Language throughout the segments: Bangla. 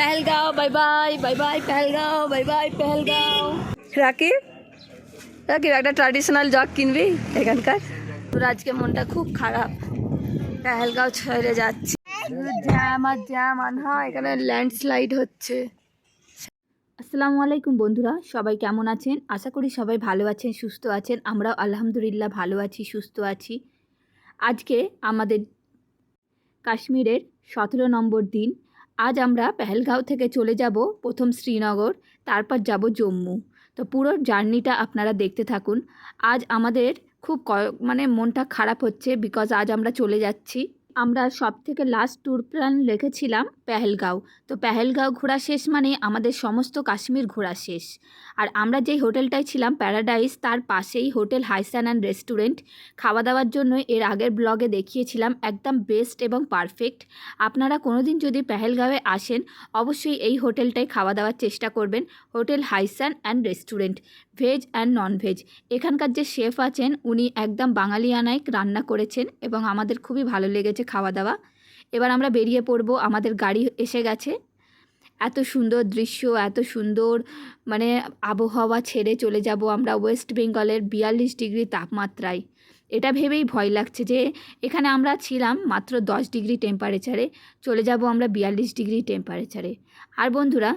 Pahalgam bye bye bye bye Pahalgam bye bye Pahalgam Rakib Rakib একটা ট্র্যাডিশনাল জগ কিনবি এখানকার তোর আজকে মনটা খুব খারাপ পেহেলগাঁও ছেড়ে যাচ্ছে জ্যাম আর জ্যাম আনহা এখানে ল্যান্ডস্লাইড হচ্ছে আসসালামু আলাইকুম বন্ধুরা সবাই কেমন আছেন? আশা করি সবাই ভালো আছেন সুস্থ আছেন। আমরাও আলহামদুলিল্লাহ ভালো আছি সুস্থ আছি। আজকে আমাদের কাশ্মীরের সতেরো নম্বর দিন। আজ আমরা পেহেলগাঁও থেকে চলে যাব প্রথম শ্রীনগর, তারপর যাব জম্মু। তো পুরো জার্নিটা আপনারা দেখতে থাকুন। আজ আমাদের খুব মানে মনটা খারাপ হচ্ছে বিকজ আজ আমরা চলে যাচ্ছি আমরা সব থেকে লাস্ট ট্যুর প্ল্যান রেখেছিলাম পেহেলগাঁও। তো পেহেলগাঁও ঘোরা শেষ মানে আমাদের সমস্ত কাশ্মীর ঘোরা শেষ। আর আমরা যেই হোটেলটায় ছিলাম প্যারাডাইস তার পাশেই হোটেল হাইসান অ্যান্ড রেস্টুরেন্ট খাওয়া দাওয়ার জন্য এর আগের ব্লগে দেখিয়েছিলাম, একদম বেস্ট এবং পারফেক্ট আপনারা কোনোদিন যদি পেহেলগাঁওয়ে আসেন, অবশ্যই এই হোটেলটায় খাওয়া দাওয়ার চেষ্টা করবেন, hotel Haisan and restaurant veg and non veg. এখানকার যে শেফ আছেন, উনি একদম বাঙালিয়ানায় রান্না করেছেন এবং আমাদের খুবই ভালো লেগেছে খাওয়া দাওয়া এবার আমরা বেরিয়ে পড়ব, আমাদের গাড়ি এসে গেছে। এত সুন্দর দৃশ্য, এত সুন্দর মানে আবহাওয়া ছেড়ে চলে যাব আমরা ওয়েস্ট বেঙ্গলের বিয়াল্লিশ ডিগ্রি তাপমাত্রায়। এটা ভেবেই ভয় লাগছে যে এখানে আমরা ছিলাম মাত্র দশ ডিগ্রি টেম্পারেচারে চলে যাব আমরা বিয়াল্লিশ ডিগ্রি টেম্পারেচারে আর বন্ধুরা,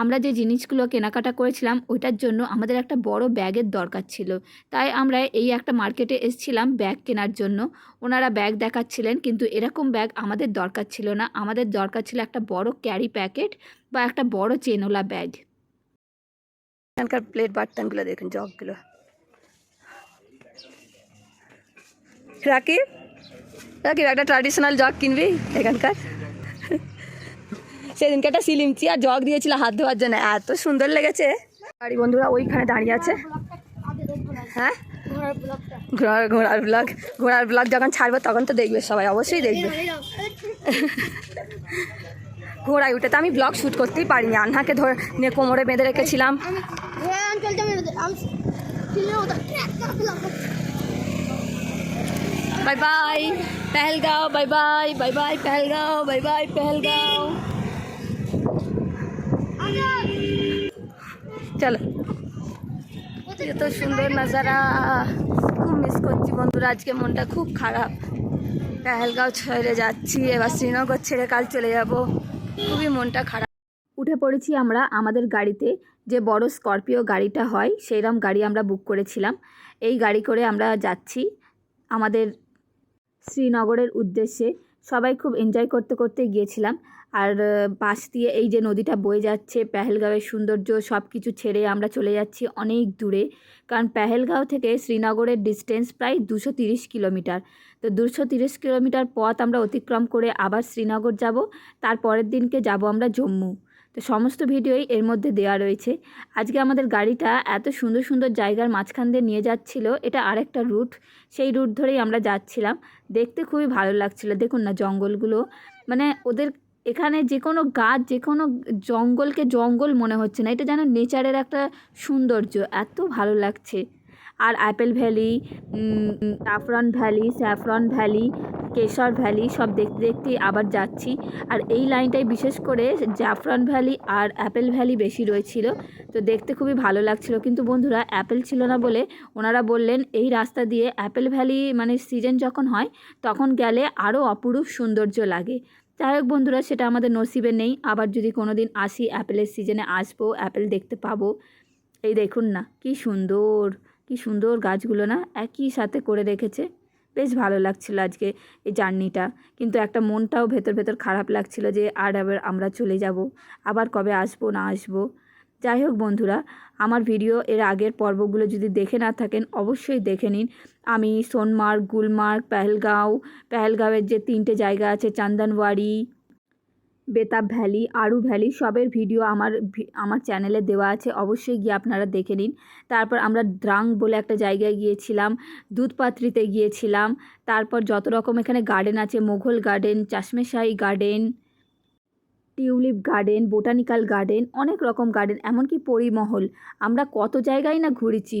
আমরা যে জিনিসগুলো কেনাকাটা করেছিলাম, ওইটার জন্য আমাদের একটা বড় ব্যাগের দরকার ছিল। তাই আমরা এই একটা মার্কেটে এসেছিলাম ব্যাগ কেনার জন্য। ওনারা ব্যাগ দেখাচ্ছিলেন, কিন্তু এরকম ব্যাগ আমাদের দরকার ছিল না। আমাদের দরকার ছিল একটা বড় ক্যারি প্যাকেট বা একটা বড় চেনওলা ব্যাগ। এখানকার প্লেট বার্তনগুলো দেখুন, জগগুলো। রাকিব রাকিব একটা ট্র্যাডিশনাল জগ কিনবি এখানকার। সেদিনকে একটা সিলিমচি আর জগ দিয়েছিল হাত ধোয়ার জন্য। এত সুন্দর লেগেছে। বাড়ি বন্ধুরা ওইখানে দাঁড়িয়ে আছে। হ্যাঁ? ঘোড়ার ঘোড়ার ব্লগ ঘোড়ার ব্লগ যখন ছাড়বো তখন তো দেখবে সবাই, অবশ্যই দেখবে। ঘোড়ায় উঠে তো আমি ব্লগ শ্যুট করতেই পারিনি। আন্নাকে ধরে নিয়ে কোমরে বেঁধে রেখেছিলাম। Bye bye Pahalgam bye bye bye bye Pahalgam bye bye Pahalgam চলো। এত সুন্দর নজারা। খুব মিস করছি বন্ধুরা, আজকে মনটা খুব খারাপ। পেহেলগাঁও ছেড়ে যাচ্ছি, এবার শ্রীনগর ছেড়ে কাল চলে যাব। খুবই মনটা খারাপ। উঠে পড়েছি আমরা আমাদের গাড়িতে, যে বড় স্করপিও গাড়িটা হয় সেইরকম গাড়ি আমরা বুক করেছিলাম। এই গাড়ি করে আমরা যাচ্ছি আমাদের শ্রীনগরের উদ্দেশ্যে সবাই খুব এনজয় করতে করতে গিয়েছিলাম। আর পাশ দিয়ে এই যে নদীটা বয়ে যাচ্ছে, পেহেলগাঁওয়ের সৌন্দর্য সব কিছু ছেড়ে আমরা চলে যাচ্ছি অনেক দূরে। কারণ পেহেলগাঁও থেকে শ্রীনগরের ডিস্টেন্স প্রায় দুশো তিরিশ কিলোমিটার। তো দুশো তিরিশ কিলোমিটার পথ আমরা অতিক্রম করে আবার শ্রীনগর যাব, তার পরের দিনকে যাব আমরা জম্মু। তো সমস্ত ভিডিওই এর মধ্যে দেওয়া রয়েছে। আজকে আমাদের গাড়িটা এত সুন্দর সুন্দর জায়গার মাঝখান দিয়ে নিয়ে যাচ্ছিল, এটা আরেকটা রুট সেই রুট ধরেই আমরা যাচ্ছিলাম। দেখতে খুবই ভালো লাগছিল। দেখুন না জঙ্গলগুলো। মানে ওদের এখানে যে কোনো গাছ, যে কোনো জঙ্গলকে জঙ্গল মনে হচ্ছে না। এটা যেন নেচারের একটা সৌন্দর্য। এত ভালো লাগছে। আর অ্যাপেল ভ্যালি জাফরান ভ্যালি, স্যাফরন ভ্যালি, কেশর ভ্যালি সব দেখতে দেখতে আবার যাচ্ছি। আর এই লাইনটায় বিশেষ করে জাফরান ভ্যালি আর অ্যাপেল ভ্যালি বেশি রয়েছিল। তো দেখতে খুবই ভালো লাগছিল। কিন্তু বন্ধুরা, অ্যাপেল ছিল না বলে ওনারা বললেন, এই রাস্তা দিয়ে অ্যাপেল ভ্যালি মানে সিজন যখন হয়, তখন গেলে আরও অপরূপ সৌন্দর্য লাগে। যাই হোক বন্ধুরা, সেটা আমাদের নসিবে নেই। আবার যদি কোনো দিন আসি অ্যাপেলের সিজনে, আসব, অ্যাপেল দেখতে পাবো। এই দেখুন না, কি সুন্দর। কি সুন্দর গাছগুলো না একই সাথে করে রেখেছে। বেশ ভালো লাগছিল আজকে এই জার্নিটা। কিন্তু একটা মনটাও ভেতর ভেতর খারাপ লাগছিল যে আর আবার আমরা চলে যাব, আবার কবে আসব, না আসব। যাই হোক বন্ধুরা, আমার ভিডিও এর আগের পর্বগুলো যদি দেখে না থাকেন, অবশ্যই দেখে নিন। আমি সোনমার্গ, গুলমার্গ, পেহেলগাঁও, পেহেলগাঁওয়ের যে তিনটে জায়গা আছে, চান্দনওয়াড়ি বেতাব ভ্যালি, আরু ভ্যালি সবের ভিডিও আমার আমার চ্যানেলে দেওয়া আছে, অবশ্যই গিয়ে আপনারা দেখে নিন। তারপর আমরা দ্রাং বলে একটা জায়গায় গিয়েছিলাম, দুধপাত্রিতে গিয়েছিলাম, তারপর যত রকম এখানে গার্ডেন আছে, Mughal garden চাশমেশাহি garden tulip garden botanical garden অনেক রকম গার্ডেন এমনকি পরিমহল। আমরা কত জায়গায় না ঘুরেছি।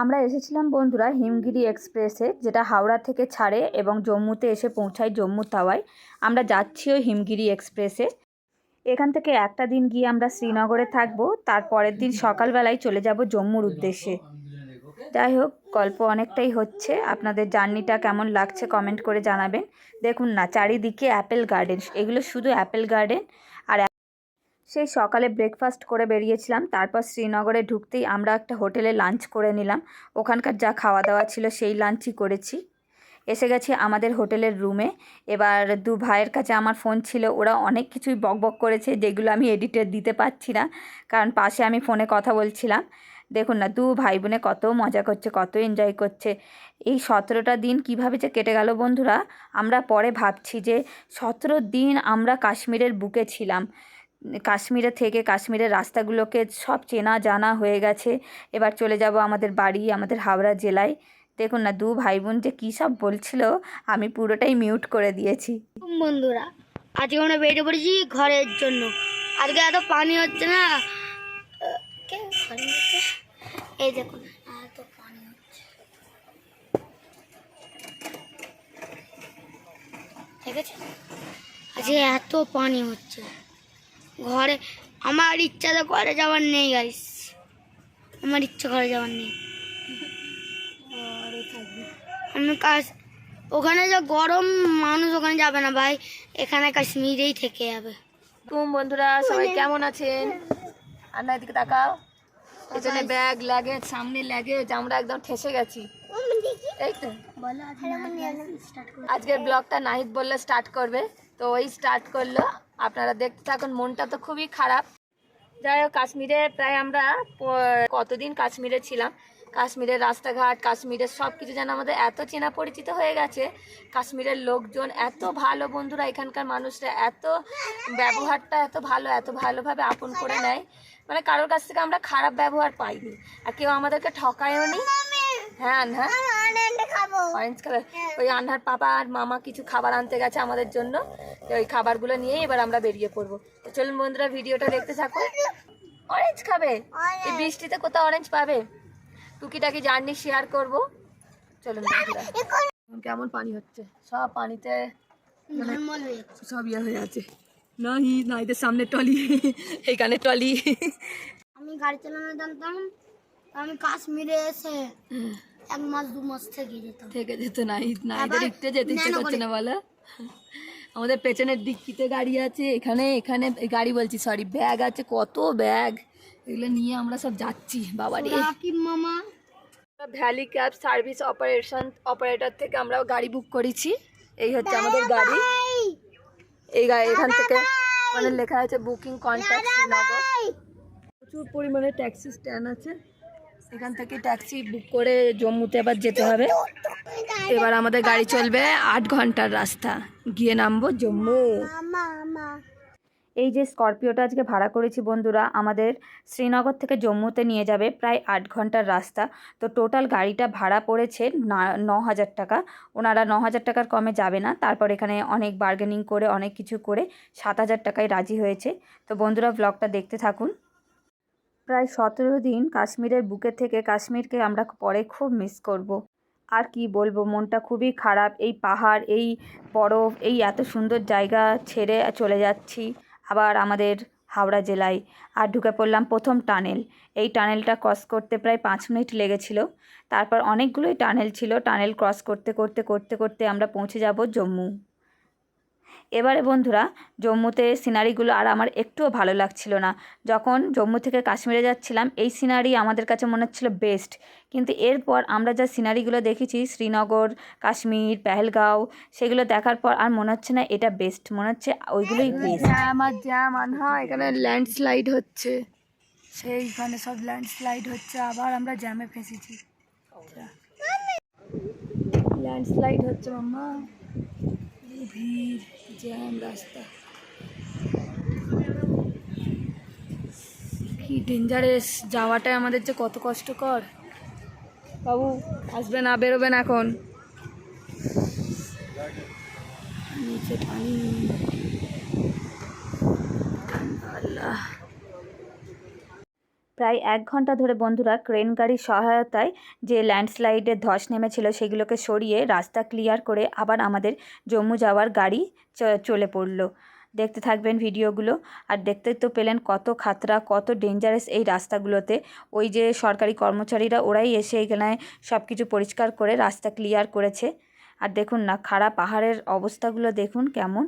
আমরা এসেছিলাম, বন্ধুরা, হিমগিরি এক্সপ্রেসে, যেটা হাওড়া থেকে ছাড়ে এবং জম্মুতে এসে পৌঁছায় জম্মু তাওয়ায়। আমরা যাচ্ছিও হিমগিরি এক্সপ্রেসে। এখান থেকে একটা দিন গিয়ে আমরা শ্রীনগরে থাকব, তার পরের দিন সকালবেলায় চলে যাব জম্মুর উদ্দেশ্যে। যাই হোক, গল্প অনেকটাই হচ্ছে। আপনাদের জার্নিটা কেমন লাগছে কমেন্ট করে জানাবেন। দেখুন না, চারিদিকে অ্যাপেল গার্ডেন। এগুলো শুধু অ্যাপেল গার্ডেন সেই সকালে ব্রেকফাস্ট করে বেরিয়েছিলাম, তারপর শ্রীনগরে ঢুকতেই আমরা একটা হোটেলে লাঞ্চ করে নিলাম। ওখানকার যা খাওয়া দাওয়া ছিল সেই লাঞ্চই করেছি। এসে গেছি আমাদের হোটেলের রুমে এবার দু ভাইয়ের কাছে আমার ফোন ছিল, ওরা অনেক কিছুই বকবক করেছে যেগুলো আমি এডিটে দিতে পারছি না, কারণ পাশে আমি ফোনে কথা বলছিলাম। দেখুন না, দু ভাই বোনে কত মজা করছে, কত এনজয় করছে। এই সতেরোটা দিন কীভাবে যে কেটে গেল বন্ধুরা, আমরা পরে ভাবছি যে সতেরো দিন আমরা কাশ্মীরের বুকে ছিলাম। কাশ্মীরে থেকে কাশ্মীরের রাস্তাগুলোকে সব চেনা জানা হয়ে গেছে। এবার চলে যাব আমাদের বাড়ি, আমাদের হাওড়া জেলায়। দেখুন না, দু ভাই বোন যে কী সব বলছিল, আমি পুরোটাই মিউট করে দিয়েছি। বন্ধুরা, আজকে আমরা বেরিয়ে পড়েছি ঘরের জন্য। আজকে এত পানি হচ্ছে না। এই দেখুন, এত পানি ঠিক আছে আজকে এত পানি হচ্ছে। ঘরে আমার ইচ্ছা তো ঘরে যাওয়ার নেই গাইস আমার ইচ্ছা ঘরে যাওয়ার নেই। আমি কাজ ওখানে যা গরম মানুষ ওখানে যাবে না ভাই। এখানে কাশ্মীরেই থেকে যাবে। তুম বন্ধুরা সবাই কেমন আছেন? আর না এদিকে তাকাও। পেছনে ব্যাগ লাগেজ সামনে লাগেজ আমরা একদম ঠেসে গেছি। এই তো আজকের ব্লগটা নাহিদ বললে স্টার্ট করবে। তো ওই স্টার্ট করল। আপনারা দেখতে থাকুন, মনটা তো খুবই খারাপ। যাই হোক, কাশ্মীরে প্রায় আমরা কতদিন কাশ্মীরে ছিলাম? কাশ্মীরের রাস্তাঘাট, কাশ্মীরের সব কিছু যেন আমাদের এত চেনা পরিচিত হয়ে গেছে। কাশ্মীরের লোকজন এত ভালো বন্ধুরা, এখানকার মানুষরা এত ব্যবহারটা এত ভালো, এত ভালোভাবে আপন করে নেয়। মানে কারোর কাছ থেকে আমরা খারাপ ব্যবহার পাইনি। আর কেউ আমাদেরকে ঠকায়ও নি। হ্যাঁ হ্যাঁ অরেঞ্জ কালার ওই আন্ধার পাপা আর মামা কিছু খাবার আনতে গেছে আমাদের জন্য। ওই খাবারগুলো নিয়ে এবার আমরা বেরিয়ে পড়ব। তো চলুন বন্ধুরা ভিডিওটা দেখতে থাকো। অরেঞ্জ খাবে? এই বৃষ্টিতে কোথাও অরেঞ্জ পাবে? টুকিটাকি জার্নি শেয়ার করব। চলুন বন্ধুরা। কেমন পানি হচ্ছে? সব পানিতে হয়ে যাচ্ছে। সব ইয়ে হয়ে আছে। নাহি নাইদের সামনে টলি এইখানে টলি আমি গাড়ি চালানো জানতাম আমি কাশ্মীরে এসে এক মাস দু মাস থেকে যেতাম। থেকে যেত নাহিদ নাহিদের আবার একটু যেতে ইচ্ছে করছে করে। না বলো? আমাদের পেছনের ডিক্কিতে গাড়ি আছে এখানে এখানে গাড়ি বলছি সরি ব্যাগ আছে কত ব্যাগ এগুলো নিয়ে আমরা সব যাচ্ছি বাবারে। রাকিব মামা। Valley cab service operation operator থেকে আমরা গাড়ি বুক করেছি। এই হচ্ছে আমাদের গাড়ি। এই গাড়ি এখান থেকে মানে লেখা আছে বুকিং কন্ট্যাক্ট শ্রীনগর। প্রচুর পরিমাণে ট্যাক্সি স্ট্যান্ড আছে। এখান থেকে ট্যাক্সি বুক করে জম্মুতে আবার যেতে হবে। এবার আমাদের গাড়ি চলবে আট ঘণ্টার রাস্তা। গিয়ে নামবো জম্মু। এই যে স্করপিওটা আজকে ভাড়া করেছি বন্ধুরা আমাদের শ্রীনগর থেকে জম্মুতে নিয়ে যাবে প্রায় আট ঘণ্টার রাস্তা। তো টোটাল গাড়িটা ভাড়া পড়েছে না- ন হাজার টাকা। ওনারা ন হাজার টাকার কমে যাবে না। তারপর এখানে অনেক বার্গেনিং করে অনেক কিছু করে সাত হাজার টাকায় রাজি হয়েছে। তো বন্ধুরা ব্লগটা দেখতে থাকুন। প্রায় সতেরো দিন কাশ্মীরের বুকে থেকে কাশ্মীরকে আমরা পরে খুব মিস করব। আর কি বলব, মনটা খুবই খারাপ। এই পাহাড়, এই বরফ, এই এত সুন্দর জায়গা ছেড়ে চলে যাচ্ছি আবার আমাদের হাওড়া জেলায়। আর ঢুকে পড়লাম প্রথম টানেল। এই টানেলটা ক্রস করতে প্রায় পাঁচ মিনিট লেগেছিল। তারপর অনেকগুলোই টানেল ছিল। টানেল ক্রস করতে করতে করতে করতে আমরা পৌঁছে যাব জম্মু। এবারে বন্ধুরা জম্মুতে সিনারিগুলো আর আমার একটুও ভালো লাগছিল না। যখন জম্মু থেকে কাশ্মীরে যাচ্ছিলাম এই সিনারি আমাদের কাছে মনে হচ্ছিল বেস্ট কিন্তু এরপর আমরা যা সিনারিগুলো দেখেছি শ্রীনগর কাশ্মীর পেহেলগাঁও সেগুলো দেখার পর আর মনে হচ্ছে না এটা বেস্ট মনে হচ্ছে ওইগুলোই বেস্ট জ্যাম আর জ্যাম আনহা এখানে ল্যান্ডস্লাইড হচ্ছে। সেইখানে সব ল্যান্ডস্লাইড হচ্ছে আবার আমরা জ্যামে ফেসেছি। ল্যান্ডস্লাইড হচ্ছে মাম্মা। ভিড়। জ্যাম রাস্তা। কি ডেঞ্জারেস যাওয়াটাই আমাদের যে কত কষ্টকর। বাবু, আসবে না বেরোবেন এখন। নিচে পানি। আল্লাহ। প্রায় এক ঘণ্টা ধরে বন্ধুরা ক্রেন গাড়ির সহায়তায় যে ল্যান্ডস্লাইডের ধস নেমেছিল সেগুলোকে সরিয়ে রাস্তা ক্লিয়ার করে আবার আমাদের জম্মু যাওয়ার গাড়ি চলে পড়ল। দেখতে থাকবেন ভিডিওগুলো। আর দেখতে তো পেলেন কত খাতরা, কত ডেঞ্জারাস এই রাস্তাগুলোতে। ওই যে সরকারি কর্মচারীরা ওরাই এসে এখানে সব কিছু পরিষ্কার করে রাস্তা ক্লিয়ার করেছে। আর দেখুন না, খাড়া পাহাড়ের অবস্থাগুলো দেখুন কেমন।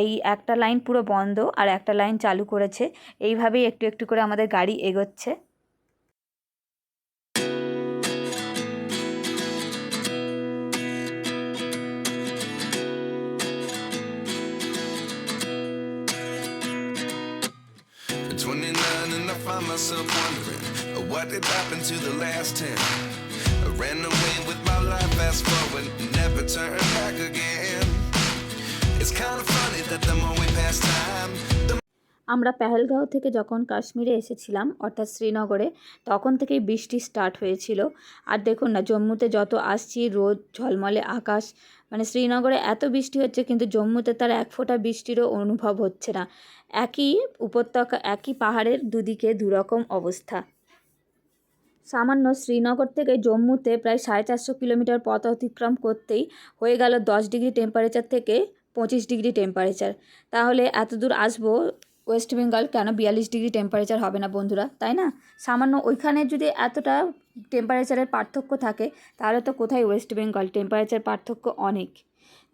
এই একটা লাইন পুরো বন্ধ আর একটা লাইন চালু করেছে এইভাবেই একটু একটু করে আমাদের গাড়ি এগোচ্ছে At 29 and I find myself wondering uh, what did happen to the last 10. I ran away with my life, fast forward, never turn back again. আমরা পেহেলগাঁও থেকে যখন কাশ্মীরে এসেছিলাম, অর্থাৎ শ্রীনগরে, তখন থেকেই বৃষ্টি স্টার্ট হয়েছিল। আর দেখুন না, জম্মুতে যত আসছি, রোদ, ঝলমলে আকাশ মানে শ্রীনগরে এত বৃষ্টি হচ্ছে, কিন্তু জম্মুতে তার এক ফোঁটা বৃষ্টিরও অনুভব হচ্ছে না। একই উপত্যকা, একই পাহাড়ের দুদিকে দুরকম অবস্থা। সামান্য শ্রীনগর থেকে জম্মুতে প্রায় সাড়ে চারশো কিলোমিটার পথ অতিক্রম করতেই হয়ে গেল দশ ডিগ্রি টেম্পারেচার থেকে পঁচিশ ডিগ্রি টেম্পারেচার তাহলে এত দূর আসব ওয়েস্ট বেঙ্গল কেন বিয়াল্লিশ ডিগ্রি টেম্পারেচার হবে না বন্ধুরা, তাই না? সামান্য ওইখানে যদি এতটা টেম্পারেচারের পার্থক্য থাকে, তাহলে তো কোথায় ওয়েস্ট বেঙ্গল টেম্পারেচার পার্থক্য অনেক?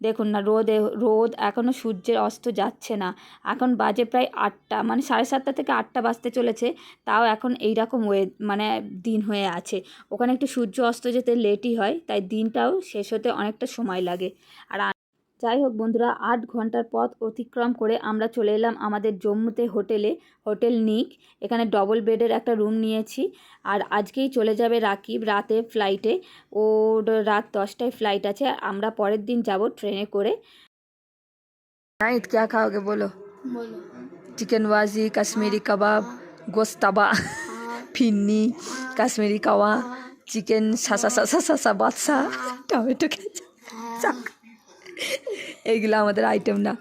দেখুন না, রোদে, রোদ এখনও সূর্যের অস্ত যাচ্ছে না। এখন বাজে প্রায় আটটা মানে সাড়ে সাতটা থেকে আটটা বাজতে চলেছে, তাও এখন এই রকম ওয়ে মানে দিন হয়ে আছে। ওখানে একটু সূর্য অস্ত যেতে লেটই হয়, তাই দিনটাও শেষ হতে অনেকটা সময় লাগে। আর যাই হোক বন্ধুরা আট ঘণ্টার পথ অতিক্রম করে আমরা চলে এলাম আমাদের জম্মুতে হোটেলে হোটেল নিক। এখানে ডবল বেডের একটা রুম নিয়েছি। আর আজকেই চলে যাবে রাকিব রাতে ফ্লাইটে ওর রাত দশটায় ফ্লাইট আছে। আমরা পরের দিন যাব ট্রেনে করে। নাইট খাওগে বলো? বলো। চিকেন ওয়াজি কাশ্মীরি কাবাব গোস্তাবা ফিন্নি কাশ্মীরি কাওয়া চিকেন সাসা সাসা সাসা বাদশা টমেটো খেচা एगला मतलब आइटम ना।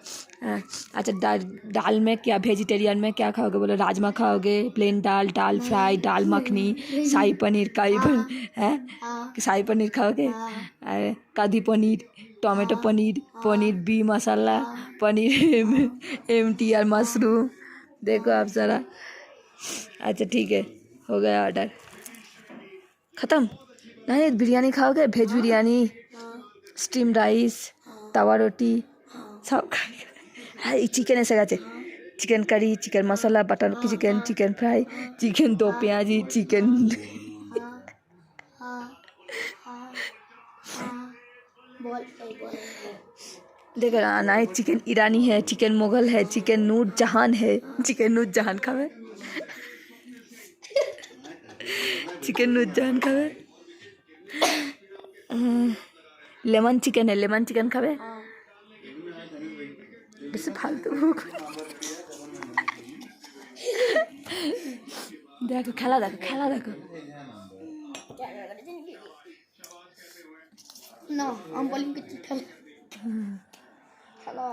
अच्छा डाल डाल में क्या वेजिटेरियन में क्या खाओगे? बोलो राजमा खाओगे प्लेन डाल डाल फ्राई डाल मखनी शाही पनीर करी है हाँ, हाँ। शाही पनीर खाओगे? हाँ। अरे kadai paneer tomato paneer paneer B masala paneer M M T R mushroom. देखो आप जरा अच्छा ठीक है हो गया ऑर्डर ख़त्म। नहीं बिरयानी खाओगे? भेज बिरयानी स्टीम राइस তাওয়া রুটি সব খাই হ্যাঁ এই চিকেন এসে গেছে chicken curry chicken masala butter chicken chicken fry chicken do pyaza chicken বল এই বল देखो ना है चिकन ईरानी है चिकन मुगल है चिकन नूर जहान है चिकन नूर जहान खावे चिकन नूर जहान खावे লেমন চিকেন লেমন চিকেন খাবে? বেশি ফালতু দেখো খেলা দেখো খেলা দেখো।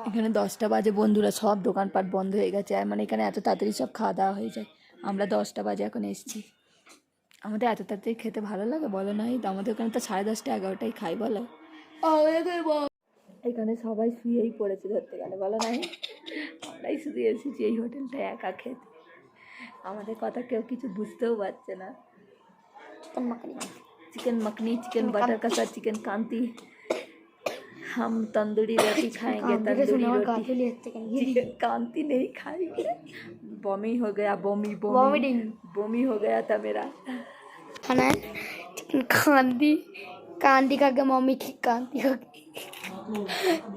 এখানে দশটা বাজে বন্ধুরা সব দোকানপাট বন্ধ হয়ে গেছে। আর মানে এখানে এত তাড়াতাড়ি সব খাওয়া দাওয়া হয়ে যায়। আমরা দশটা বাজে এখন এসেছি। আমাদের এত তাড়াতাড়ি খেতে ভালো লাগে বলো না আমাদের ওখানে তো সাড়ে দশটা এগারোটায় খাই বলো। এখানে সবাই শুয়েই পড়েছে ধরতে গেলে বলো না আমরাই শুধু এসেছি এই হোটেলটায় একা খেতে আমাদের কথা কেউ কিছু বুঝতেও পারছে না chicken makhani chicken makhani chicken butter कसा चिकन कांति हम तंदूरी रोटी खाएंगे तंदूरी रोटी গাফিলি হচ্ছে কেন चिकन कांति नहीं खाएंगे बॉमी हो गया बॉमी बॉमी Vomiting. बॉमी हो गया था मेरा खाना है चिकन कांदी কান্তিকাকে মমিকি কান্তিকাকে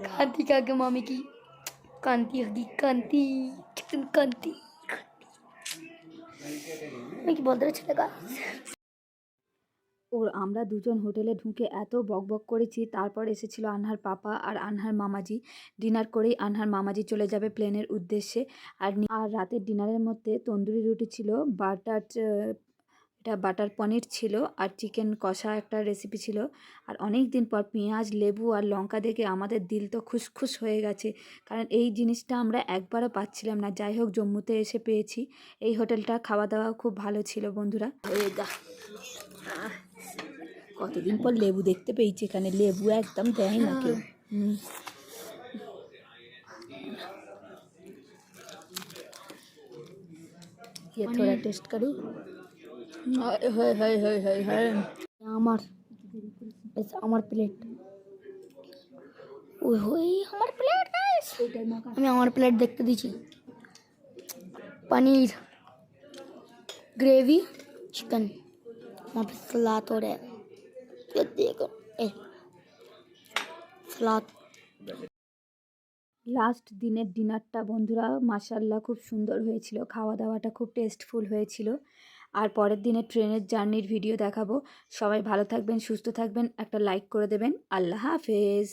কান্তিকাকে মমিকি কান্তি হগি কান্তি চিকেন কান্তি আমি কি বলতে পারছি ওর আমরা দুজন হোটেলে ঢুকে এত বকবক করেছি, তারপর এসেছিল আনহার পাপা আর আনহার মামাজি। ডিনার করেই আনহার মামাজি চলে যাবে প্লেনের উদ্দেশ্যে। আর আর রাতের ডিনারের মধ্যে তন্দুরি রুটি ছিল, বাটার এটা বাটার পনির ছিল আর চিকেন কষা একটা রেসিপি ছিল আর অনেক দিন পর পেঁয়াজ লেবু আর লঙ্কা দেখে আমাদের দিল তো খুশখুশ হয়ে গেছে কারণ এই জিনিসটা আমরা একবারও পাচ্ছিলাম না যাই হোক জম্মুতে এসে পেয়েছি এই হোটেলটা খাওয়া দাওয়া খুব ভালো ছিল বন্ধুরা এই দা আহ, কতদিন পর লেবু দেখতে পেয়েছি এখানে লেবু একদম দেয় না কেউ হুম। ये थोड़ा टेस्ट करूँ আমার বেশ আমার প্লেট ওই ওই আমার প্লেট আমি আমার প্লেট দেখতে দিচ্ছি पनीर ग्रेवी चिकन वहाँ पे सलाद और है ये देखो ए सलाद লাস্ট দিনের ডিনারটা বন্ধুরা মাসাল্লাহ খুব সুন্দর হয়েছিল খাওয়া দাওয়াটা খুব টেস্টফুল হয়েছিল আর পরের দিনে ট্রেনের জার্নির ভিডিও দেখাবো। সবাই ভালো থাকবেন, সুস্থ থাকবেন, একটা লাইক করে দেবেন। আল্লাহ হাফেজ।